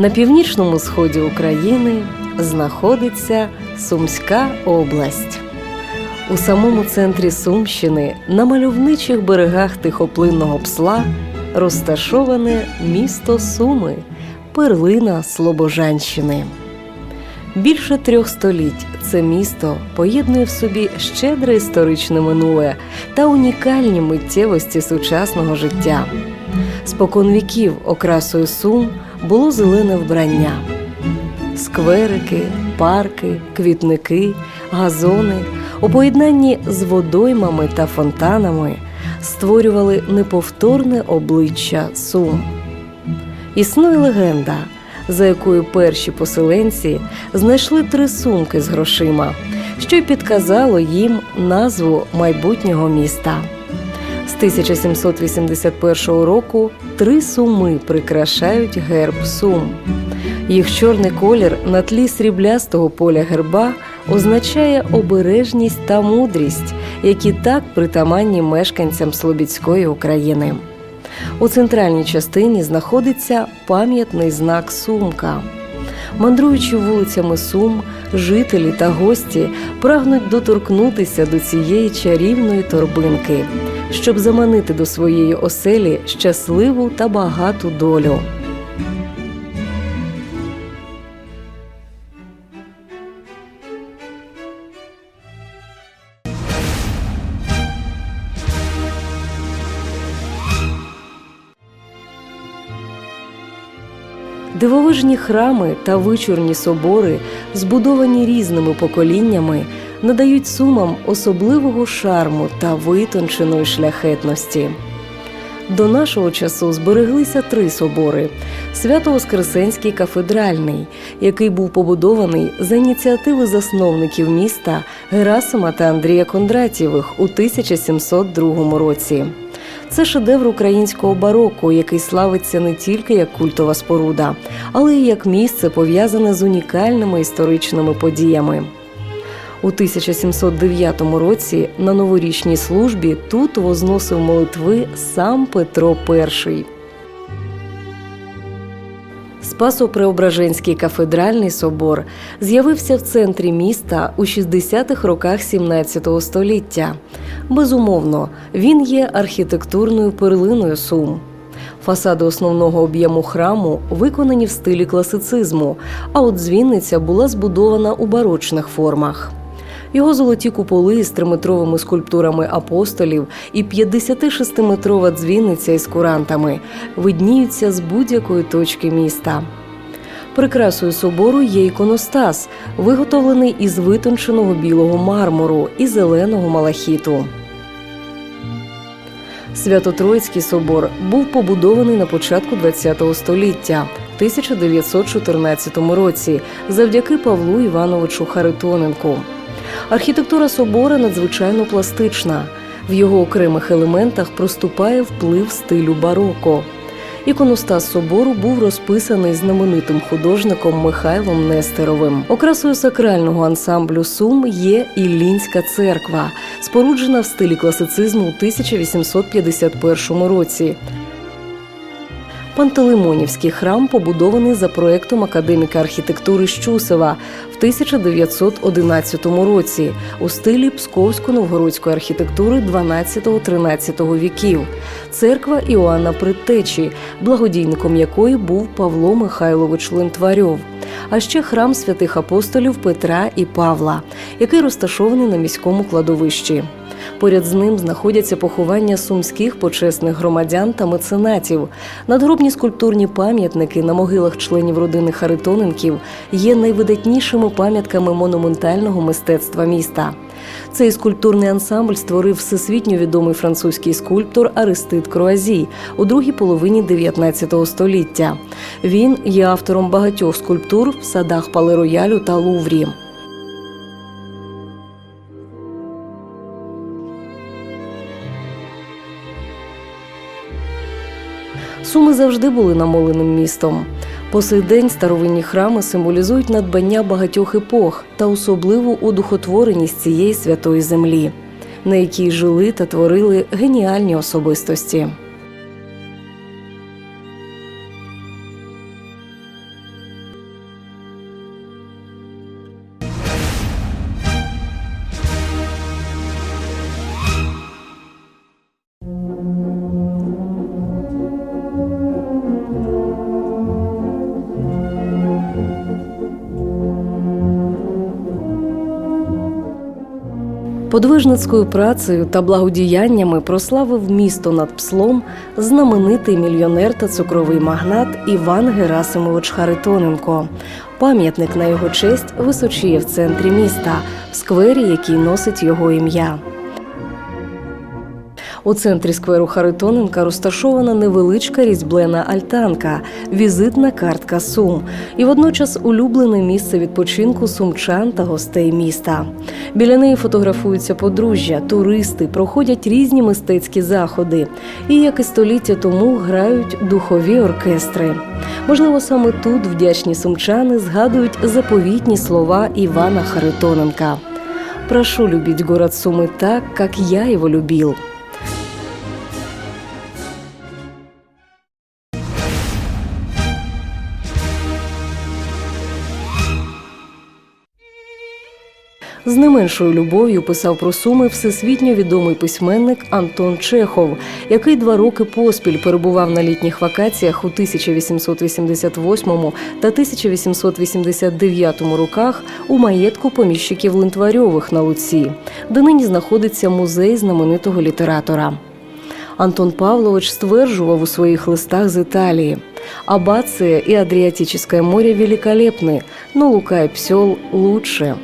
На північному сході України знаходиться Сумська область. У самому центрі Сумщини, на мальовничих берегах тихоплинного псла, розташоване місто Суми, перлина Слобожанщини. Більше трьох століть це місто поєднує в собі щедре історичне минуле та унікальні миттєвості сучасного життя. Спокон віків окрасою Сум було зелене вбрання. Скверики, парки, квітники, газони у поєднанні з водоймами та фонтанами створювали неповторне обличчя Сум. Існує легенда, за якою перші поселенці знайшли три сумки з грошима, що й підказало їм назву майбутнього міста. З 1781 року три суми прикрашають герб Сум. Їх чорний колір на тлі сріблястого поля герба означає обережність та мудрість, які так притаманні мешканцям Слобідської України. У центральній частині знаходиться пам'ятний знак Сумка. Мандруючи вулицями Сум, жителі та гості прагнуть доторкнутися до цієї чарівної торбинки, щоб заманити до своєї оселі щасливу та багату долю. Дивовижні храми та вичурні собори, збудовані різними поколіннями, надають сумам особливого шарму та витонченої шляхетності. До нашого часу збереглися три собори: Свято-Воскресенський кафедральний, який був побудований за ініціативи засновників міста Герасима та Андрія Кондратєвих у 1702 році. Це шедевр українського бароко, який славиться не тільки як культова споруда, але й як місце пов'язане з унікальними історичними подіями. У 1709 році на новорічній службі тут возносив молитви сам Петро І. Спасо-Преображенський кафедральний собор з'явився в центрі міста у 60-х роках 17 століття. Безумовно, він є архітектурною перлиною Сум. Фасади основного об'єму храму виконані в стилі класицизму, а от дзвінниця була збудована у барочних формах. Його золоті куполи з триметровими скульптурами апостолів і 56-метрова дзвіниця із курантами видніються з будь-якої точки міста. Прикрасою собору є іконостас, виготовлений із витонченого білого мармуру і зеленого малахіту. Свято-Троїцький собор був побудований на початку ХХ століття, в 1914 році, завдяки Павлу Івановичу Харитоненку. Архітектура собора надзвичайно пластична. В його окремих елементах проступає вплив стилю бароко. Іконостас собору був розписаний знаменитим художником Михайлом Нестеровим. Окрасою сакрального ансамблю Сум є Іллінська церква, споруджена в стилі класицизму у 1851 році. Пантелеймонівський храм побудований за проектом академіка архітектури Щусева в 1911 році у стилі псковсько-новгородської архітектури 12-13 віків. Церква Іоанна Предтечі, благодійником якої був Павло Михайлович Лентварьов. А ще храм святих апостолів Петра і Павла, який розташований на міському кладовищі. Поряд з ним знаходяться поховання сумських почесних громадян та меценатів. Надгробні скульптурні пам'ятники на могилах членів родини Харитоненків є найвидатнішими пам'ятками монументального мистецтва міста. Цей скульптурний ансамбль створив всесвітньо відомий французький скульптор Аристид Круазі у другій половині 19 століття. Він є автором багатьох скульптур в садах Пале-Роялю та Луврі. Суми завжди були намоленим містом. По сей день старовинні храми символізують надбання багатьох епох та особливу удухотвореність цієї святої землі, на якій жили та творили геніальні особистості. Подвижницькою працею та благодіяннями прославив місто над пслом знаменитий мільйонер та цукровий магнат Іван Герасимович Харитоненко. Пам'ятник на його честь височіє в центрі міста, в сквері, який носить його ім'я. У центрі скверу Харитоненка розташована невеличка різьблена альтанка, візитна картка Сум і водночас улюблене місце відпочинку сумчан та гостей міста. Біля неї фотографуються подружжя, туристи, проходять різні мистецькі заходи. І як і століття тому грають духові оркестри. Можливо, саме тут вдячні сумчани згадують заповітні слова Івана Харитоненка. Прошу любить город Сумы так, как я его любил. З не меншою любов'ю писав про суми всесвітньо відомий письменник Антон Чехов, який два роки поспіль перебував на літніх вакаціях у 1888 та 1889 роках у маєтку поміщиків Линтварьових на Луці, де нині знаходиться музей знаменитого літератора. Антон Павлович стверджував у своїх листах з Італії. Абация и Адриатическое море великолепны, но Лука и Псел лучше.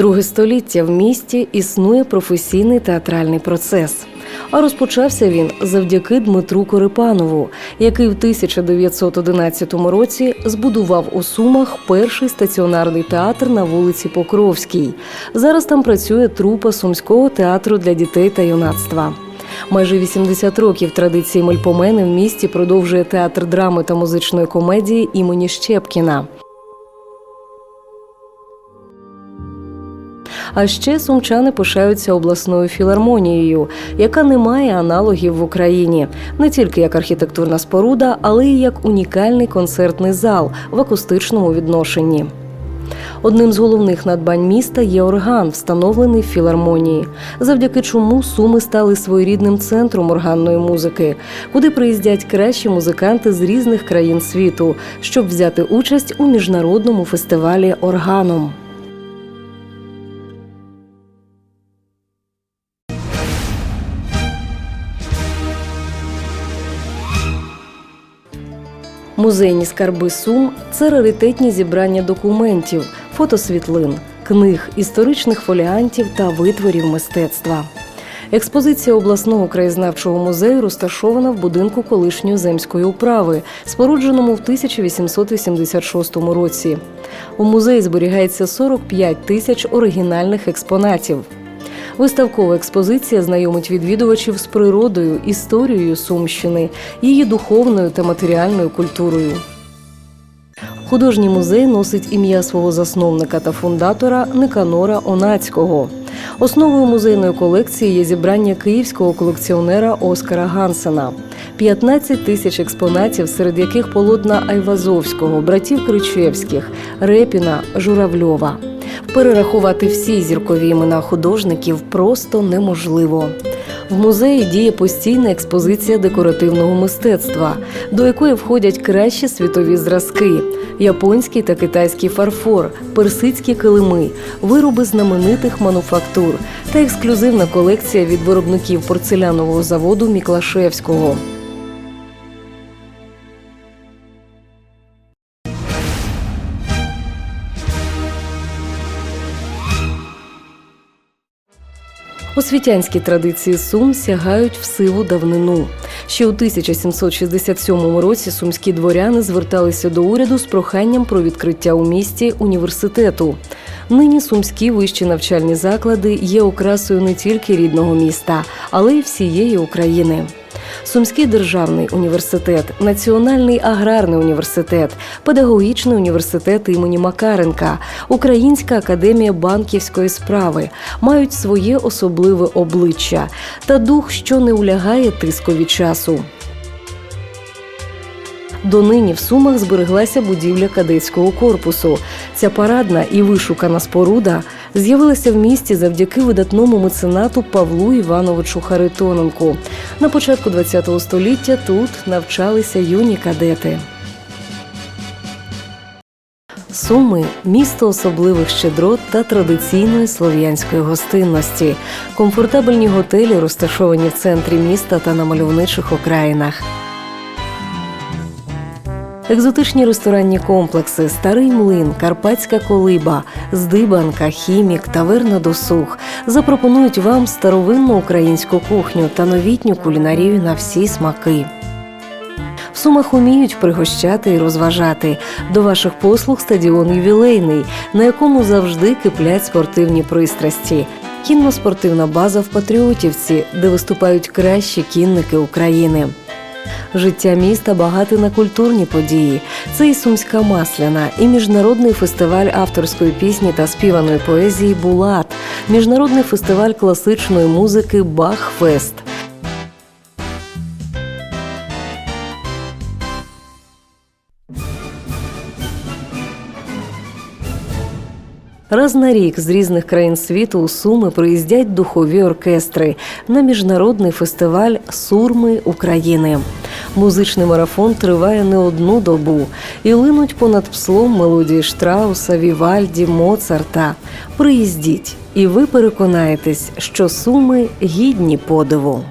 Друге століття в місті існує професійний театральний процес. А розпочався він завдяки Дмитру Корипанову, який в 1911 році збудував у Сумах перший стаціонарний театр на вулиці Покровській. Зараз там працює трупа Сумського театру для дітей та юнацтва. Майже 80 років традиції Мельпомени в місті продовжує театр драми та музичної комедії імені Щепкіна. А ще сумчани пишаються обласною філармонією, яка не має аналогів в Україні не тільки як архітектурна споруда, але й як унікальний концертний зал в акустичному відношенні. Одним з головних надбань міста є орган, встановлений в філармонії, завдяки чому суми стали своєрідним центром органної музики, куди приїздять кращі музиканти з різних країн світу, щоб взяти участь у міжнародному фестивалі органом. Музейні скарби Сум це раритетні зібрання документів, фотосвітлин, книг, історичних фоліантів та витворів мистецтва. Експозиція обласного краєзнавчого музею розташована в будинку колишньої земської управи, спорудженому в 1886 році. У музеї зберігається 45 тисяч оригінальних експонатів. Виставкова експозиція знайомить відвідувачів з природою, історією Сумщини, її духовною та матеріальною культурою. Художній музей носить ім'я свого засновника та фундатора Никанора Онацького. Основою музейної колекції є зібрання київського колекціонера Оскара Гансена. 15 тисяч експонатів, серед яких полотна Айвазовського, братів Кричевських, Репіна, Журавльова. Перерахувати всі зіркові імена художників просто неможливо. В музеї діє постійна експозиція декоративного мистецтва, до якої входять кращі світові зразки: японський та китайський фарфор, персидські килими, вироби знаменитих мануфактур та ексклюзивна колекція від виробників порцелянового заводу Міклашевського. Освітянські традиції Сум сягають в сиву давнину. Ще у 1767 році сумські дворяни зверталися до уряду з проханням про відкриття у місті університету. Нині сумські вищі навчальні заклади є окрасою не тільки рідного міста, але й всієї України. Сумський державний університет, Національний аграрний університет, педагогічний університет імені Макаренка, Українська академія банківської справи мають своє особливе обличчя та дух, що не улягає тискові часу. Донині в Сумах збереглася будівля кадетського корпусу. Ця парадна і вишукана споруда з'явилася в місті завдяки видатному меценату Павлу Івановичу Харитоненку. На початку ХХ століття тут навчалися юні кадети. Суми місто особливих щедрот та традиційної слов'янської гостинності, комфортабельні готелі, розташовані в центрі міста та на мальовничих окраїнах. Екзотичні ресторанні комплекси, старий млин, карпатська колиба, здибанка, хімік, таверна досуг запропонують вам старовинну українську кухню та новітню кулінарію на всі смаки. В Сумах уміють пригощати і розважати. До ваших послуг стадіон ювілейний, на якому завжди киплять спортивні пристрасті. Кінно-спортивна база в Патріотівці, де виступають кращі кінники України. Життя міста багате на культурні події. Це і сумська масляна, і міжнародний фестиваль авторської пісні та співаної поезії Булат, міжнародний фестиваль класичної музики Бахфест. Раз на рік з різних країн світу у Суми приїздять духові оркестри на міжнародний фестиваль Сурми України. Музичний марафон триває не одну добу і линуть понад пслом мелодії Штрауса, Вівальді, Моцарта. Приїздіть, і ви переконаєтесь, що суми гідні подиву.